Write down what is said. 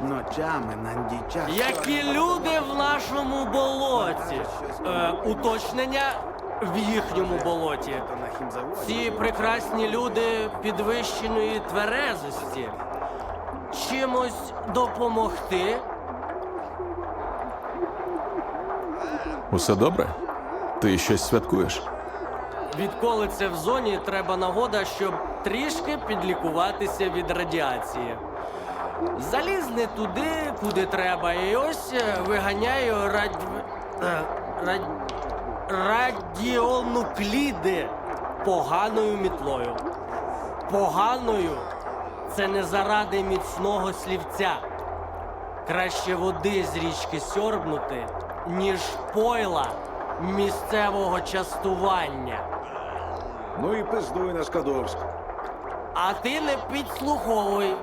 Ночами нам дівчат. Які люди в нашому болоті? Е, уточнення в їхньому болоті. Ці прекрасні люди підвищеної тверезості. Чимось допомогти? Усе добре? Ти щось святкуєш? Відколи це в зоні, треба нагода, щоб трішки підлікуватися від радіації. Заліз не туди, куди треба, і ось е, виганяю радь... е, радь... радіонукліди поганою мітлою. Поганою це не заради міцного слівця. Краще води з річки сьорбнути, ніж пойла місцевого частування. Ну і пиздуй на Скадовськ. А ти не підслуховуй.